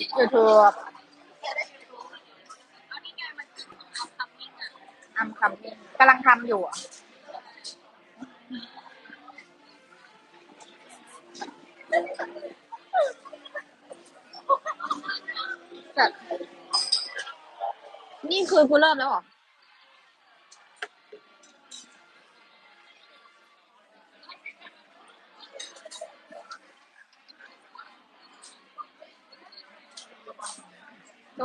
ยูทูบอัมคัมมิ่งกำลังทำอยู่อะแบบนี่คือกูเริ่มแล้วเหรอ ทุ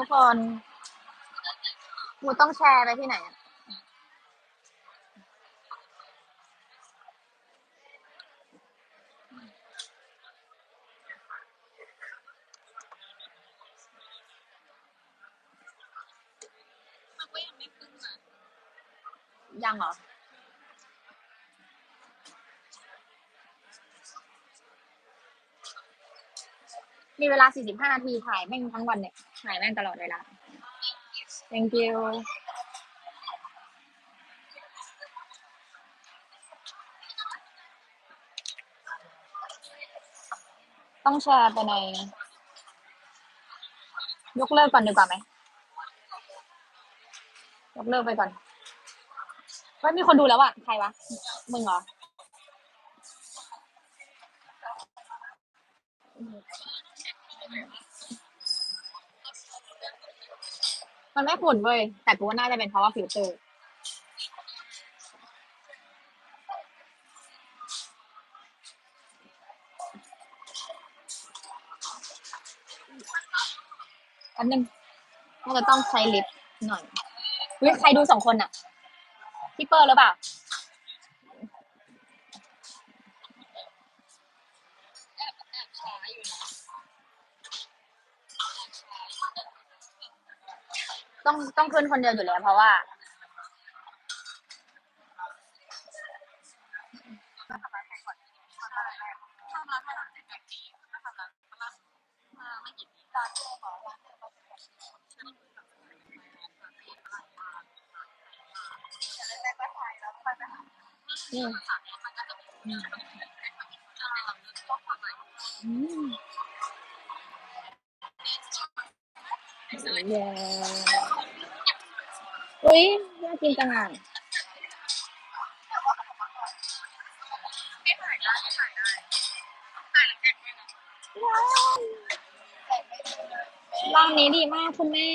กูต้องแชร์ไปที่ไหนยังเหรอมีเวลา 45 นาทีถ่ายแม่งทั้งวันเนี่ย ถ่ายแม่งตลอดเวลา thank you ต้องแชร์ไปใน ยกเลิกก่อนดีกว่าไหม ยกเลิกไปก่อนว่ามีคนดูแล้วอะใครวะ มึงเหรอ มันไม่ฝุ่นเว้ย แต่กูว่าน่าจะเป็นเพราะว่าฟิลเตอร์อันนึงน่าจะต้องใช้ลิฟหน่อยเฮ้ยใครดูสองคนอะพี่เปอร์หรือเปล่า ต้องขึ้นคนเดียวอยู่แล้วเพราะว่านี่อืมเย้ อุ้ยน่ากินจังอะร้านนี้ดีมากคุณแม่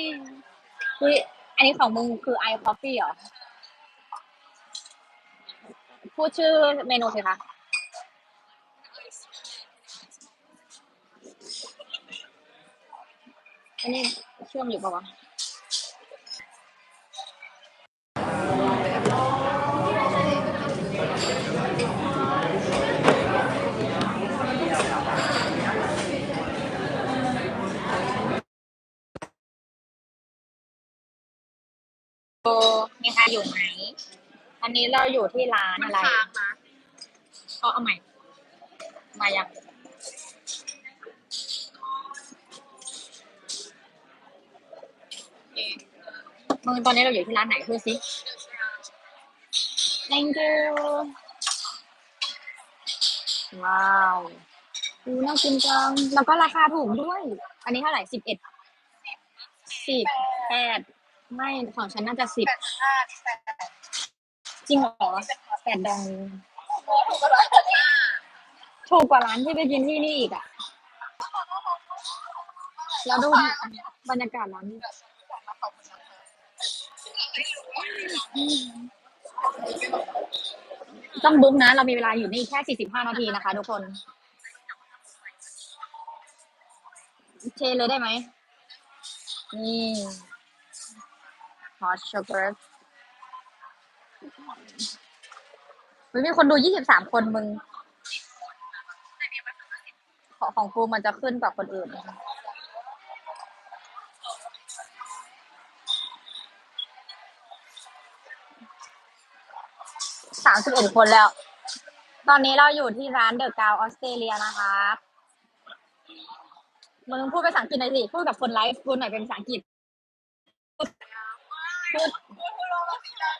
อุ้ยอันนี้ของมึงคือไอคอฟฟี่เหรอ พูดชื่อเมนูสิคะอันนี้เชื่อมอยู่ปะวะ โอ้มีใครอยู่ไหม อั นนี้เราอยู่ที่ร้านอะไรเอาเอาใหม่ มายังมึงตอนนี้เราอยู่ที่ร้านไหนพูดสิ thank you ว้าวดูน่ากินจัง แล้วก็ราคาถูกด้วย อันนี้เท่าไหร่สิบเอ็ด สิบแปด ไม่ ของฉันน่าจะสิบ จริงเหรอแปดดองถูกกว่าร้านที่ไปกินที่นี่อีกอะ แล้วดูบรรยากาศร้านนี้ต้องบุ๊กนะ เรามีเวลาอยู่นี่แค่45 นาทีนะคะทุกคน เชเลยได้ไหมนี่ hot chocolate มันมีคนดู23คนมึง ของของกูมันจะขึ้นกว่าคนอื่น สามสิบเอ็ดคนแล้ว ตอนนี้เราอยู่ที่ร้านเดอะกาวออสเตรเลียนะคะมึงพูดภาษาอังกฤษหน่อยสิ พูดกับคนไลฟ์พูดหน่อยเป็นภาษาอังกฤษ พูดพูด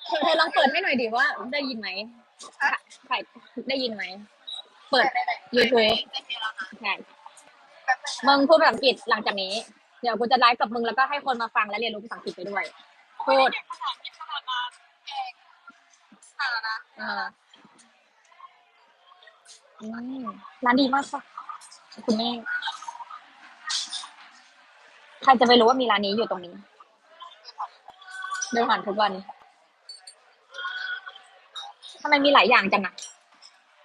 เธอเธอลองเปิดให้หน่อยดิว่าได้ยินไหม ใครได้ยินไหม เปิด YouTube ใช่มึงพูดภาษาอังกฤษหลังจากนี้ เดี๋ยวกูจะไลฟ์กับมึงแล้วก็ให้คนมาฟังและเรียนรู้ภาษาอังกฤษไปด้วยพูดเด็กภาษาอังกฤษขนาดนั้นเองขนาดนั้นเอออืมร้านดีมากค่ะคุณแม่ใครจะไปรู้ว่ามีร้านนี้อยู่ตรงนี้เดินผ่านทุกวันทำ ไมมีหลายอย่างจังอะ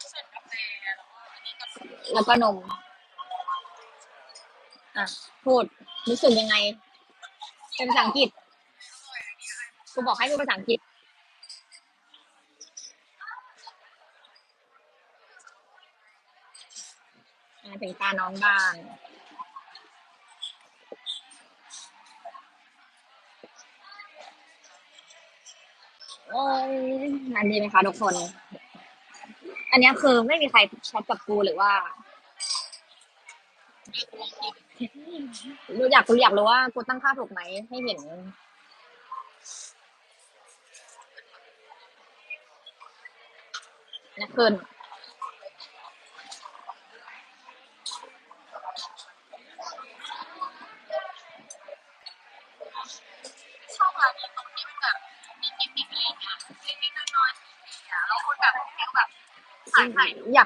แล้วก็นนี้กาแฟแล้วก็นม อะ พูด รู้สึกยังไง เป็นภาษาอังกฤษ กูบอกให้พูดภาษาอังกฤษอ่าถึงตาน้องบ้าง โอ้ยงานดีไหมคะทุกคน อันนี้คือไม่มีใครแชทกับกูหรือว่ารู้อยากรู้อยากรู้ว่ากูตั้งค่าถูกไหมให้เห็น นะคืน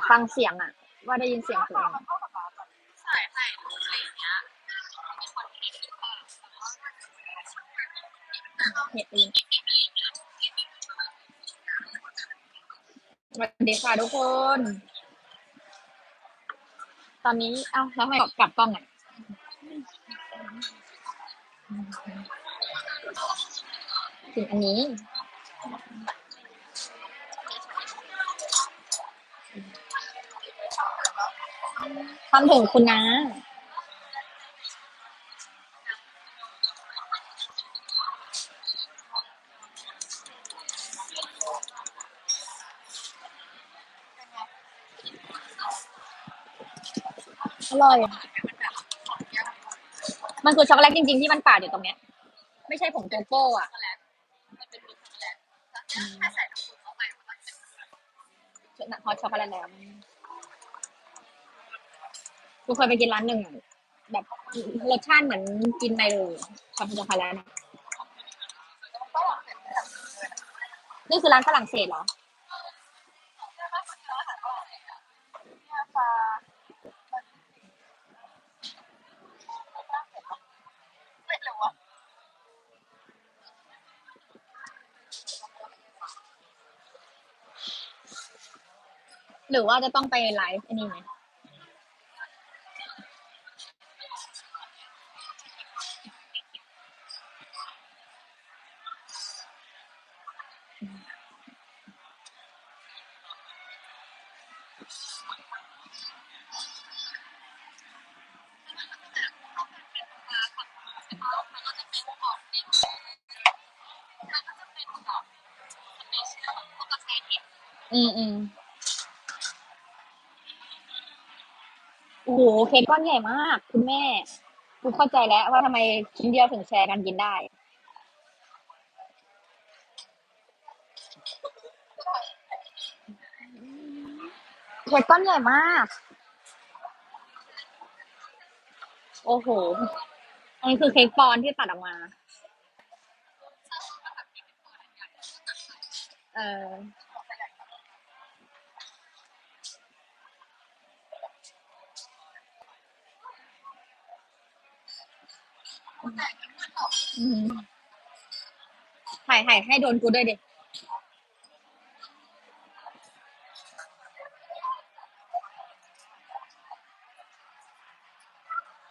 ฟังเสียงอะว่าได้ยินเสียงตัวเองสายถ่ายรูปอะไรเงี้ยมีคนคิดว่าเห็นดีสวัสดีค่ะทุกคน ตอนนี้ เอ้าแล้วทำไมกลับกล้องอะถึงอันนี้ ทำถึงคุณนะอร่อย มันคือช็อกโกแลตจริงๆที่มันปาดอยู่ตรงเนี้ย ไม่ใช่ผงโกโก้อะมันเป็นมิกซ์แหละถ้าใส่น้ำผึ้งเข้าไปมันก็จะฮอตช็อกโกแลตแล้ว กูเคยไปกินร้านหนึ่งแบบรสชาติเหมือนกินไมโลช็อกโกแลตอะนี่คือร้านฝรั่งเศสเหรอหรือว่าจะต้องไปไลฟ์อันนี้ไหม อืมอืมโอ้โหเค้กก้อนใหญ่มาก คุณแม่กูเข้าใจแล้วว่าทำไมชิ้นเดียวถึงแชร์กันกินได้ เค้กก้อนใหญ่มาก โอ้โห อันนี้คือเค้กปอนด์ที่ตัดออกมา เออ ถ่ายถ่ายให้โดนกูด้วยดิ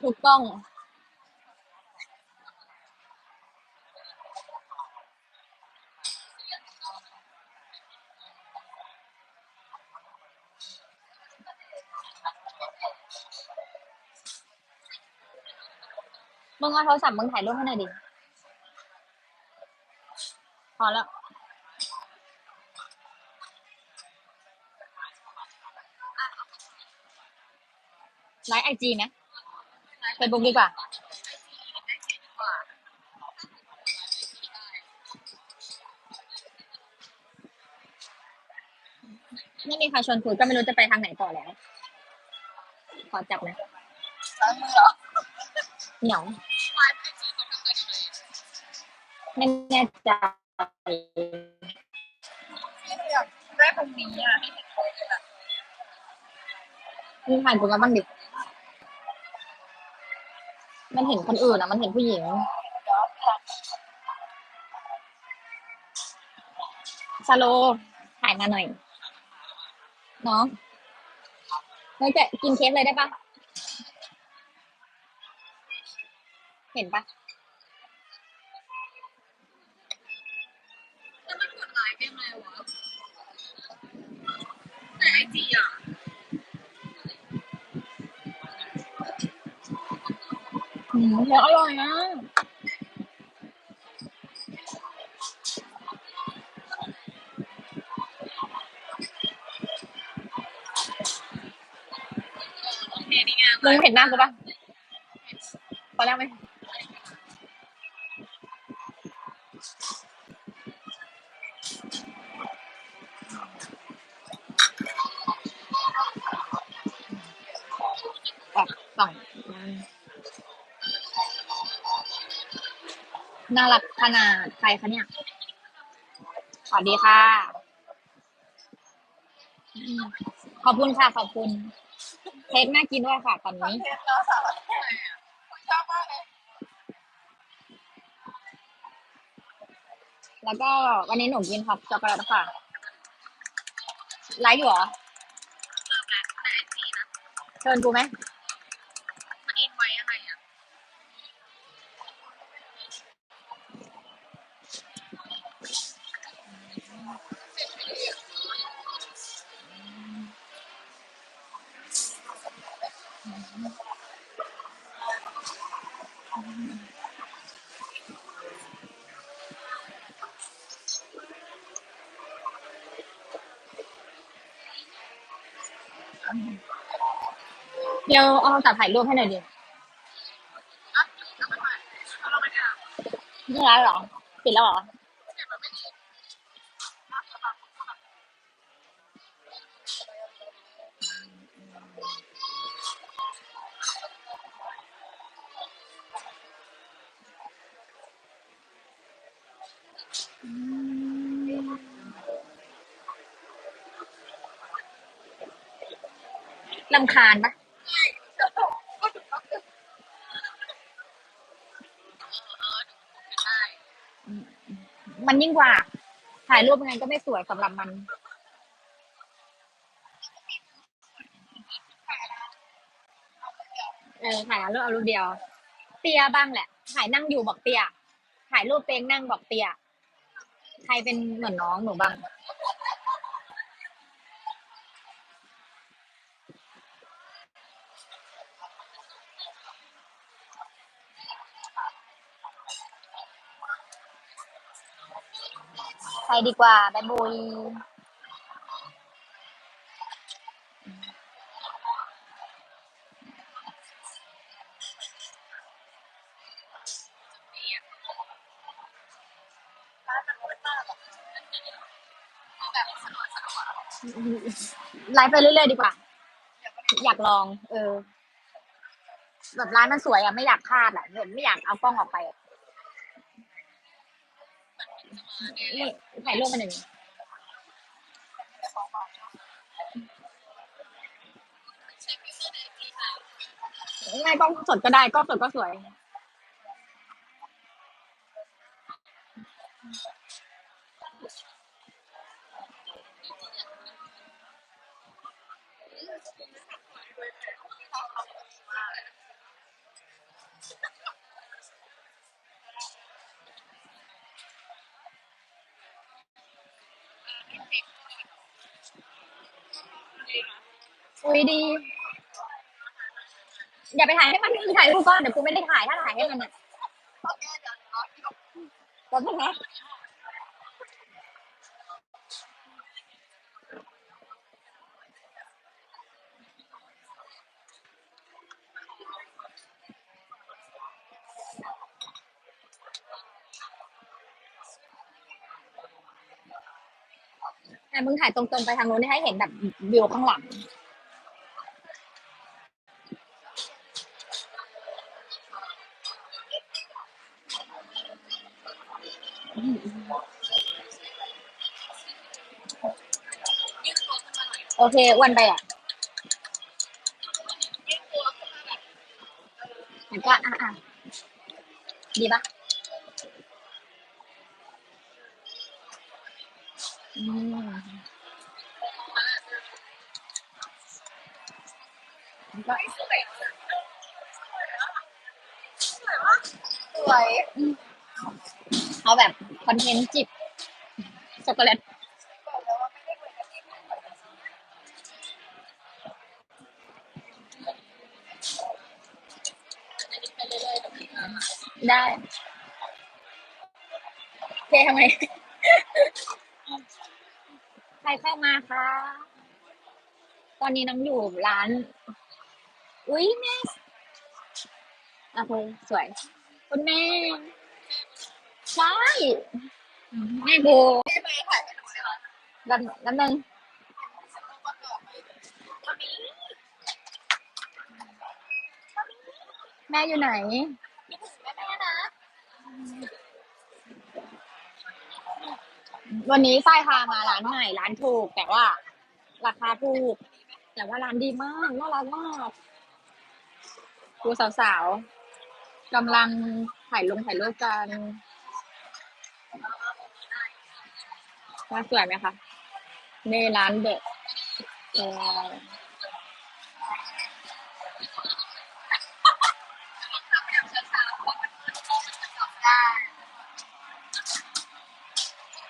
ถูกต้อง มึงเอาโทรศัพท์มึงถ่ายรูปให้หน่อยดิ พอแล้ว ไลฟ์ไอจีไหมเฟซบุ๊กดีกว่า ไม่มีใครชวนคุยก็ไม่รู้จะไปทางไหนต่อแล้ว ขอจับนะล้างมือเหรอ เหนียวเไม่แน่ใจอยากได้ตรงนี้อะให้เห็นเลยแบบมึงผ่านกูมาบ้างดิมันเห็นคนอื่นอะมันเห็นผู้หญิง สโลถ่ายมาหน่อยน้องเฮ้ยจะกินเค้กเลยได้ปะ เห็นปะ ไลค์ได้ไหมวะในไอจีอะอืมเค้กอร่อยนะโอเคนี่ไงมึงเห็นหน้ากูปะพอนแล้วไหม น่ารักขนาดใครคะเนี่ย สวัสดีค่ะ ขอบคุณค่ะ ขอบคุณเค้กน่ากินด้วยค่ะ ตอนนี้เทสแล้วสาวชอบมากเลย แล้วก็วันนี้หนูกินฮอปช็อกโกแลตค่ะ ไลฟ์อยู่เหรอเติมแล้วในไอจีนะเชิญกูไหม เดี๋ยวเอาโทรศัพท์ถ่ายรูปให้หน่อยดิอะแล้วมันมาเราไม่ได้อะไม่ไลฟ์เหรอ ปิดแล้วเหรอำคาญปะมันยิ่งกว่า ถ่ายรูปยังไงก็ไม่สวยสำหรับมัน เออถ่ายเอารูปเอารูปเดียว เตียบ้างแหละ ถ่ายนั่งอยู่บอกเตีย ถ่ายรูปเตงนั่งบอกเตีย ใครเป็นเหมือนน้องหนูบ้าง ดีกว่าบายบุยไลฟ์ไปเรื่อยๆดีกว่า อยากลอง เออ แบบร้านมันสวยอะไม่อยากพลาดอะแบบไม่อยากเอากล้องออกไปนี่ ถ่ายรูปมาหนึ่งเช็คพิมพ์ในไอจีค่ะง่ายกล้องสดก็ได้กล้องสดก็สวย อุ้ยดี อย่าไปถ่ายให้มันถ่ายรูปก่อนเดี๋ยวกูไม่ได้ถ่ายถ้าถ่ายให้มันอะโอเคเดี๋ยวรอที่ก็ใช่ไหมแต่มึงถ่ายตรงๆไปทางโน้นให้เห็นแบบวิวข้างหลัง โอเคอ้วนไปอะมันก็อะอะดีปะอืมมันก็สวยสวยเอาแบบ คอนเทนต์จิบช็อกโกแลตได้เหมือเรื่อยๆแบบนี้ได้เททำไมใครเข้ามาคะ ตอนนี้น้องอยู่ร้าน อุ้ยแม่โอเคสวย คุณแม่ ใช่แม่โบได้ไหมถ่ายให้หนูเลยค่ะแล้วแล้วนึงตอนนี้แม่อยู่ไหนคิดถึงแม่แม่นะวันนี้ฝ้ายพามาร้านใหม่ร้านถูก แต่ว่า ราคาถูก แต่ว่าร้านดีมากน่ารักมากดูสาวๆกำลังถ่ายลงถ่ายรูปกัน ว่าสวยไหมคะในร้านเดอะ ได้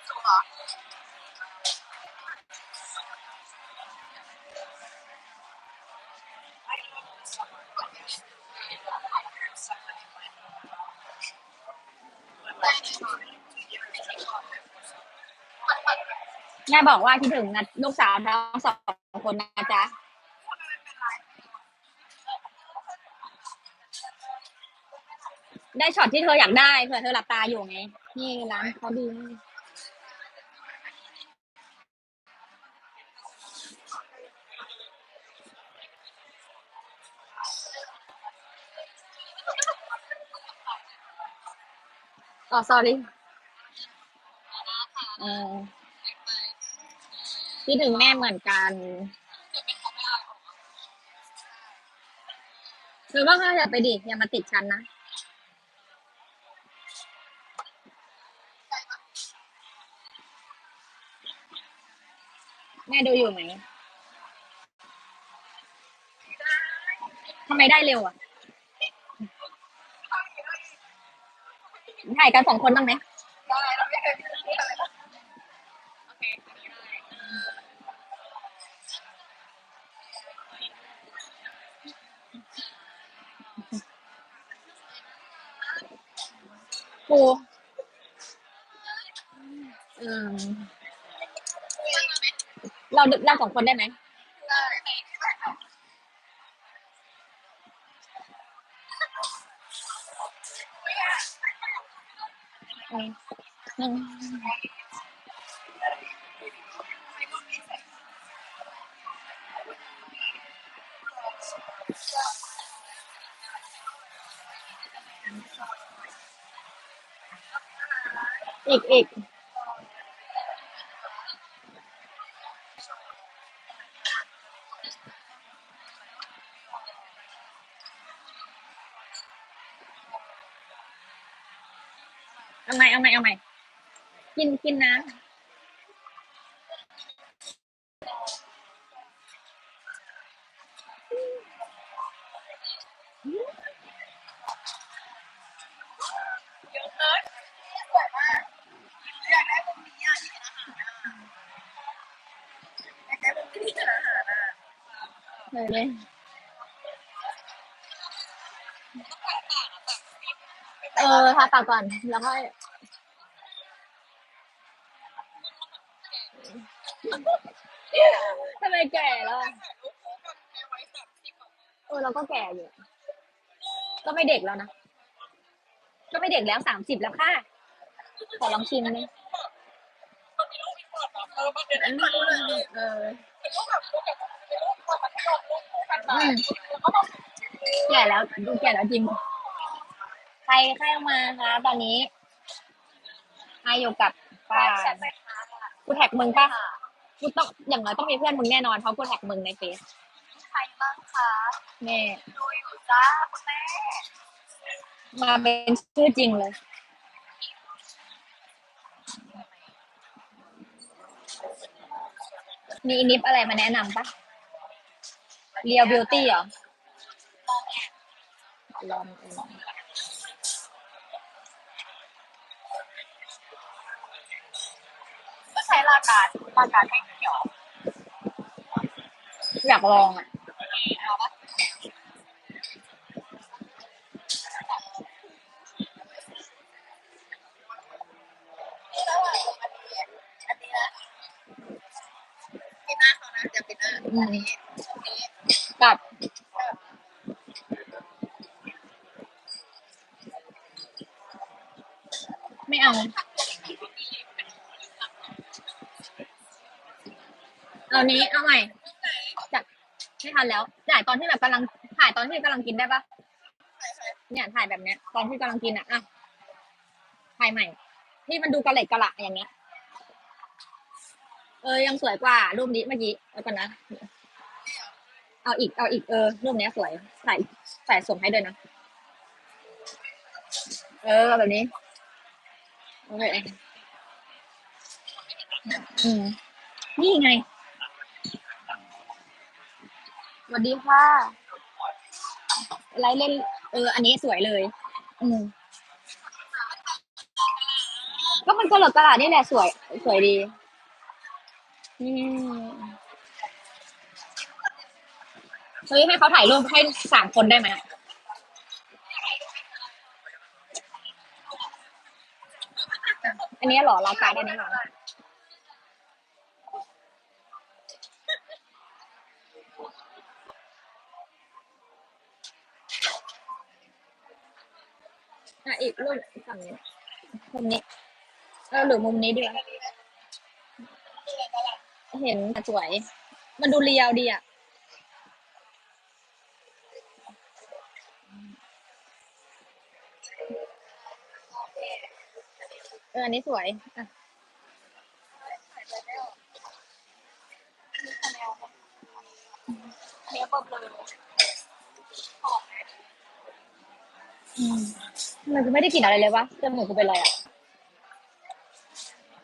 ถูกเหรอ แม่บอกว่าคิดถึงนะลูกสาวทั้งสองคนนะจ๊ะได้ช็อตที่เธออยากได้เผื่อเธอหลับตาอยู่ไง นี่ร้านเขาดีอ๋อ sorry เออ คิดถึงแม่เหมือนกันหรือว่าถ้าจะไปดิอย่ามาติดฉันนะแม่ดูอยู่ไหมทำไมได้เร็วอะถ่ายกันสองคนบ้างไหม ได้เราไม่เคยพูดอะไรโอเคอันนี้ได้ ปูอืมเราเราสองคนได้ไหมได้อืม อีกอีกเอาไหมเอาไหมเอาไหมกินกินน้ำ เยอะเลยสวยมากอยากได้มุมนี้อะที่เป็นอาหารอะอยากได้มุมที่เป็นอาหารอะ เลยเลย เออทาปากก่อน แล้วค่อยทำไมแก่แล้วเออเราก็แก่อยู่ ก็ไม่เด็กแล้วนะ ก็ไม่เด็กแล้วสามสิบแล้วค่ะ ขอลองชิมไหมเออ แก่แล้วดูแก่แล้วจริง ใครเข้ามาคะตอนนี้ทให้อยู่กับป้าแชทไปค่ะกูแท็กมึงป่ะกูต้องอย่างน้อยต้องมีเพื่อนมึงแน่นอนเพราะกูแท็กมึงในเฟซใครบ้างคะแน่ดูอยู่จ้าคุณแม่มาเป็นชื่อจริงเลยมีอินิฟอะไรมาแนะนำปะเรียวบิวตี้เหรอลองเอง ก็ใช้ ลาการลาการแห้งเขียวอยากลองอะระหว่างอันนี้อันนี้นะปีหน้าเขานะเดี๋ยวปีหน้าอันนี้อันนี้กับไม่เอา เอานี้เอาใหม่จัดไม่ทันแล้วถ่ายตอนที่แบบกำลังถ่ายตอนที่กำลังกินได้ปะเนี่ยถ่ายแบบเนี้ย ตอนที่กำลังกินอะอะถ่ายใหม่ ที่มันดูกระเหล็กกระหละอย่างเงี้ย เออยังสวยกว่ารูปนี้เมื่อกี้แล้วกันนะ เอาอีกเอาอีกเออรูปเนี้ยสวยใส่ใส่ส่งให้ด้วยนะเออแบบนี้โอเคอืมนี่ไงส วัสดีค่ะ ไลฟ์เล่น เออ อันนี้สวยเลย อืมก็มันกระหลกกระดาษนี่แหละสวย สวยดีอืมเฮ้ยให้เขาถ่ายรูปให้สามคนได้ไหมอันนี้หรอเราการ์ดอันนี้เหรอ อะอีกรูปฝั่งนี้มุมนี้เออหรือมุมนี้ดีวะเห็นสวย มันดูเรียวดีอะเอออันนี้สวยอะ เทปเบอร์เบลอ อืม มันกูไม่ได้กลิ่นอะไรเลยวะจมูกกูเป็นอะไรอะ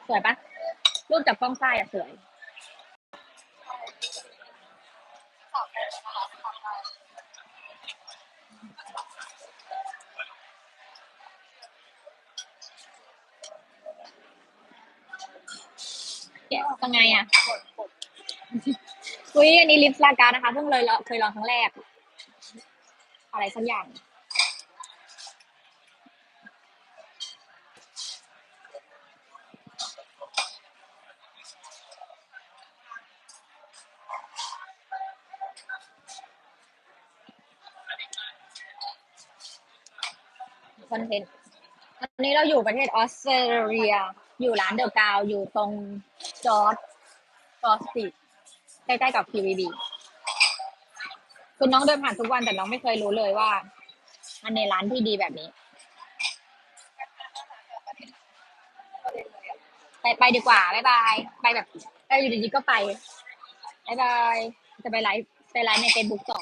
สวยปะรูปจากกล้องซ้ายอะสวยสอบได้นได้แกะยังไงอะ อุ้ยอันนี้ลิปลาการนะคะ เพิ่งเลยลองเคยลองครั้งแรก อะไรสักอย่าง คอนเทนต์อันนี้เราอยู่ประเทศออสเตรเลีย อยู่ร้านเดอะกาวอยู่ตรงจอร์จจอร์จสตรีทใกล้ๆกับ PVB คือน้องเดินผ่านทุกวันแต่น้องไม่เคยรู้เลยว่าอันในร้านที่ดีแบบนี้ ไปไปดีกว่าบ๊ายบาย ไปแบบเอออยู่ดีๆก็ไปบ๊ายบาย จะไปไลฟ์ไปไลฟ์ในเฟซบุ๊กต่อ